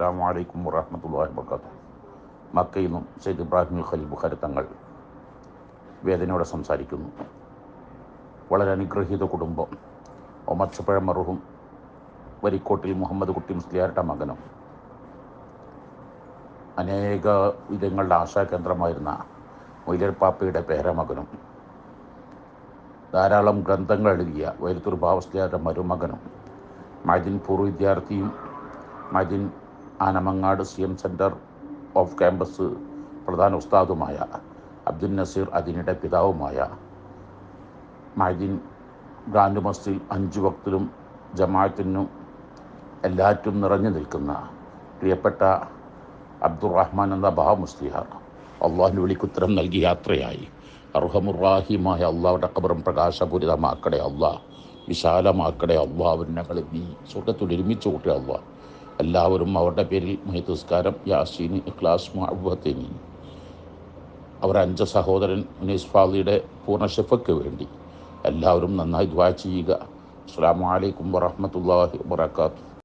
അസ്സാം വലൈക്കും വറഹമത്തല്ലാഹി വർക്കാത്തു മക്കയിൽ നിന്നും സെയ്ദ് ഇബ്രാഹിം ഖലീൽ ബുഖാരി തങ്ങൾ വേദനയോടെ സംസാരിക്കുന്നു. വളരെ അനുഗ്രഹീത കുടുംബം. ഒമച്ചപ്പഴ മറുഹും വരിക്കോട്ടിൽ മുഹമ്മദ് കുട്ടി മുസ്ലിയാരുടെ മകനും. അനേക വിധങ്ങളുടെ ആശാകേന്ദ്രമായിരുന്ന മൊയ്ലർ പാപ്പയുടെ പേരമകനും. ധാരാളം ഗ്രന്ഥങ്ങൾ എഴുതിയ വൈരത്തൂർ ബാവസ്ലിയാരുടെ മരുമകനും. മജിൻ പൂർവ വിദ്യാർത്ഥിയും Maidin Anamangad C M centre of campus പ്രധാന ഉസ്താദുമായ അബ്ദുൽ നസീർ അതിനിടെ പിതാവുമായ മൈദീൻ ഗ്രാൻഡ് മസ്ജിദ് അഞ്ച് വക്തിലും ജമാഅത്തിനും എല്ലാറ്റും നിറഞ്ഞു നിൽക്കുന്ന പ്രിയപ്പെട്ട അബ്ദുറഹ്മാൻ എന്ന ബാഹ മുസ്ലിഹാർ അള്ളാഹിന്റെ വിളിക്കുത്തരം നൽകി യാത്രയായി. അർഹമുറാഹിമായ അള്ളാഹുടെ കബറും പ്രകാശപൂരിതമാക്കടെ അള്ളാഹ്. വിശാലമാക്കടെ അള്ളാഹ്. ഞങ്ങൾ നീ സ്വർഗത്തിൽ ഒരുമിച്ച് കൂട്ടിയ അള്ളാഹ്. എല്ലാവരും അവരുടെ പേരിൽ മഹിതുസ്കാരം യാസീൻ ഇഖ്ലാസ് മുഹബത്തിനി അവർ അഞ്ച സഹോദരൻ മുനീസ് ഫാദിയുടെ പൂർണ ഷെഫയ്ക്ക് വേണ്ടി. എല്ലാവരും നന്നായി ദ്വാ ചെയ്യുക. അസ്സാം വലൈക്കും വറഹമത്തല്ലാഹി വാത്തു